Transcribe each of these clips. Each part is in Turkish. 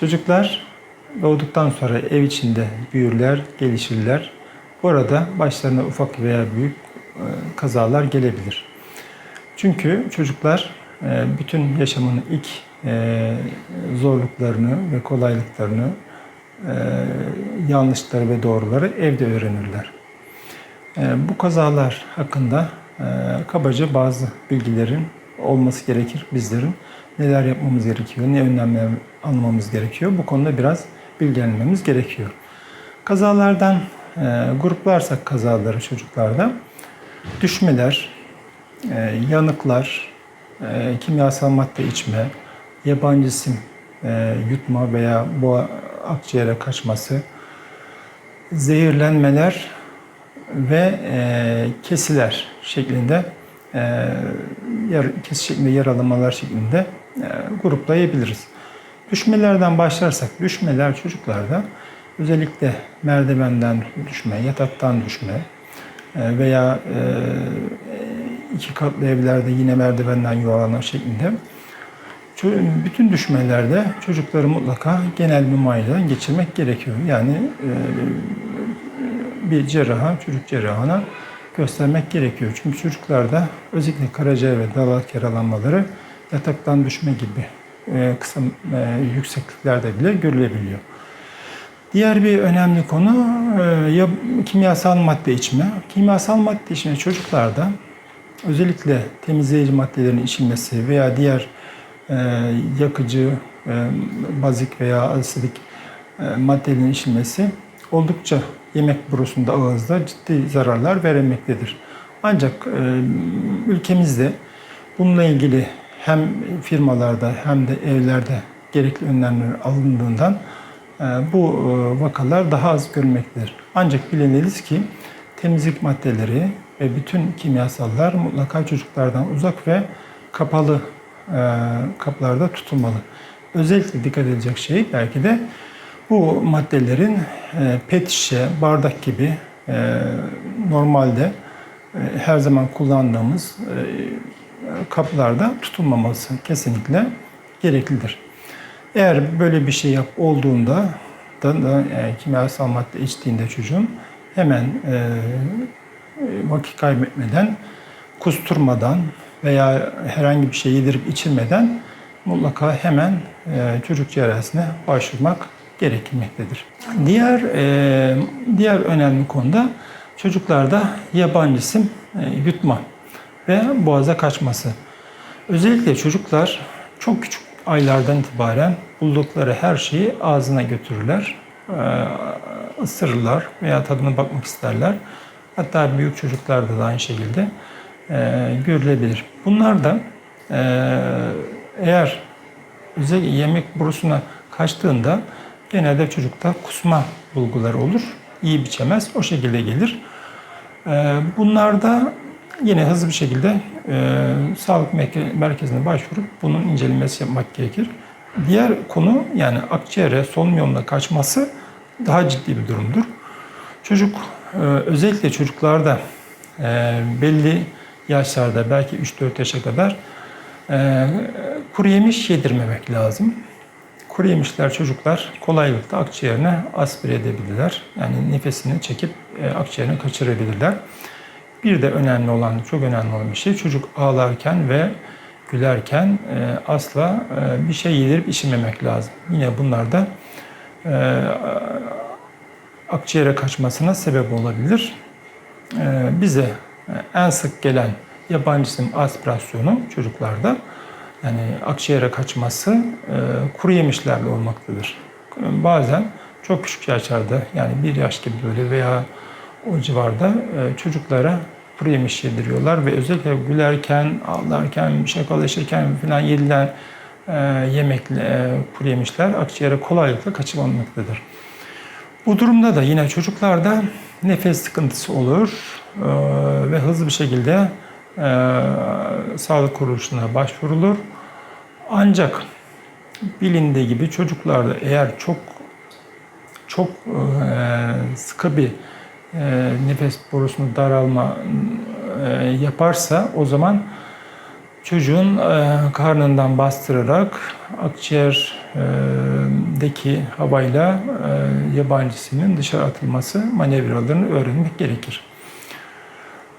Çocuklar doğduktan sonra ev içinde büyürler, gelişirler. Bu arada başlarına ufak veya büyük e, kazalar gelebilir. Çünkü çocuklar e, bütün yaşamının ilk e, zorluklarını ve kolaylıklarını, yanlışları ve doğruları evde öğrenirler. Bu kazalar hakkında kabaca bazı bilgilerin olması gerekir bizlerin. Neler yapmamız gerekiyor, ne önlemler almamız gerekiyor. Bu konuda biraz bilgilenmemiz gerekiyor. Kazalardan e, gruplarsak kazaları çocuklarda düşmeler, e, yanıklar, e, kimyasal madde içme, yabancı sim e, yutma veya boğa akciğere kaçması, zehirlenmeler ve e, kesiler şeklinde e, yar, kes şeklinde yaralamalar şeklinde e, gruplayabiliriz. Düşmelerden başlarsak düşmeler çocuklarda özellikle merdivenden düşme, yataktan düşme e, veya e, iki katlı evlerde yine merdivenden yuvarlanma şeklinde bütün düşmelerde çocukları mutlaka genel bir muayeneden geçirmek gerekiyor. Yani e, bir cerraha, çocuk cerrahına göstermek gerekiyor. Çünkü çocuklarda özellikle karaciğer ve dalak yaralanmaları yataktan düşme gibi e, kısa e, yüksekliklerde bile görülebiliyor. Diğer bir önemli konu e, ya kimyasal madde içme. Kimyasal madde içme çocuklarda özellikle temizleyici maddelerin içilmesi veya diğer e, yakıcı, bazik veya asidik maddelerin içilmesi oldukça yemek borusunda ağızda ciddi zararlar veremektedir. Ancak ülkemizde bununla ilgili hem firmalarda hem de evlerde gerekli önlemler alındığından e, bu e, vakalar daha az görülmektedir. Ancak bilinmeliyiz ki temizlik maddeleri ve bütün kimyasallar mutlaka çocuklardan uzak ve kapalı e, kaplarda tutulmalı. Özellikle dikkat edilecek şey belki de bu maddelerin pet şişe, bardak gibi normalde her zaman kullandığımız kaplarda tutulmaması kesinlikle gereklidir. Eğer böyle bir şey yap olduğunda da, da e, kimyasal madde içtiğinde çocuğun hemen e, vakit kaybetmeden, kusturmadan veya herhangi bir şey yedirip içirmeden mutlaka hemen e, çocuk cerrahisine başvurmak gerekmektedir. Diğer e, diğer önemli konuda çocuklarda yabancı sim e, yutma ve boğaza kaçması. Özellikle çocuklar çok küçük aylardan itibaren buldukları her şeyi ağzına götürürler, ısırırlar veya tadına bakmak isterler. Hatta büyük çocuklarda da aynı şekilde görülebilir. Bunlar da eğer özellikle yemek borusuna kaçtığında genelde çocukta kusma bulguları olur. İyi biçemez, o şekilde gelir. Bunlarda yine hızlı bir şekilde e, sağlık merke- merkezine başvurup bunun incelenmesi yapmak gerekir. Diğer konu yani akciğere solunum yoluna kaçması daha ciddi bir durumdur. Çocuk e, özellikle çocuklarda e, belli yaşlarda belki 3-4 yaşa kadar e, kuru yemiş yedirmemek lazım. Kuru yemişler çocuklar kolaylıkla akciğerine aspire edebilirler. Yani nefesini çekip e, akciğerine kaçırabilirler. Bir de önemli olan, çok önemli olan bir şey çocuk ağlarken ve gülerken e, asla e, bir şey yedirip içirmemek lazım. Yine bunlar da e, akciğere kaçmasına sebep olabilir. E, bize e, en sık gelen yabancı sim aspirasyonu çocuklarda yani akciğere kaçması e, kuru yemişlerle olmaktadır. Bazen çok küçük yaşlarda yani bir yaş gibi böyle veya o civarda e, çocuklara kuru yemiş yediriyorlar ve özellikle gülerken, ağlarken, şakalaşırken falan yedilen e, yemekle e, kuru yemişler akciğere kolaylıkla kaçırılmaktadır. Bu durumda da yine çocuklarda nefes sıkıntısı olur e, ve hızlı bir şekilde e, sağlık kuruluşuna başvurulur. Ancak bilindiği gibi çocuklarda eğer çok çok sıkı bir e, nefes borusunu daralma e, yaparsa o zaman çocuğun e, karnından bastırarak akciğerdeki havayla e, yabancısının dışarı atılması manevralarını öğrenmek gerekir.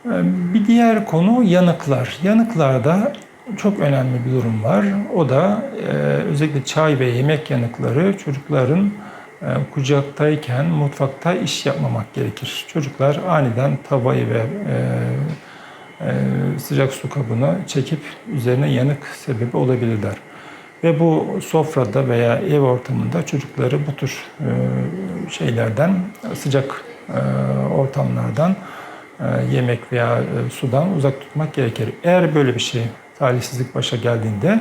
E, Bir diğer konu yanıklar. Yanıklarda çok önemli bir durum var. O da e, özellikle çay ve yemek yanıkları çocukların e, kucaktayken mutfakta iş yapmamak gerekir. Çocuklar aniden tavayı ve e, e, sıcak su kabını çekip üzerine yanık sebebi olabilirler. Ve bu sofrada veya ev ortamında çocukları bu tür e, şeylerden, sıcak ortamlardan yemek veya sudan uzak tutmak gerekir. Eğer böyle bir şey talihsizlik başa geldiğinde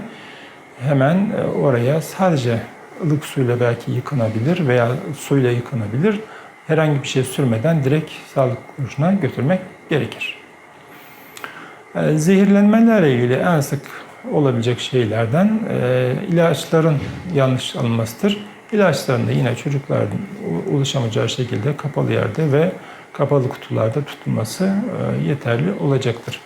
hemen oraya sadece ılık suyla belki yıkanabilir veya suyla yıkanabilir. Herhangi bir şey sürmeden direkt sağlık kuruluşuna götürmek gerekir. E, Zehirlenmelerle ilgili en sık olabilecek şeylerden e, ilaçların yanlış alınmasıdır. İlaçların da yine çocukların ulaşamayacağı şekilde kapalı yerde ve kapalı kutularda tutulması e, yeterli olacaktır.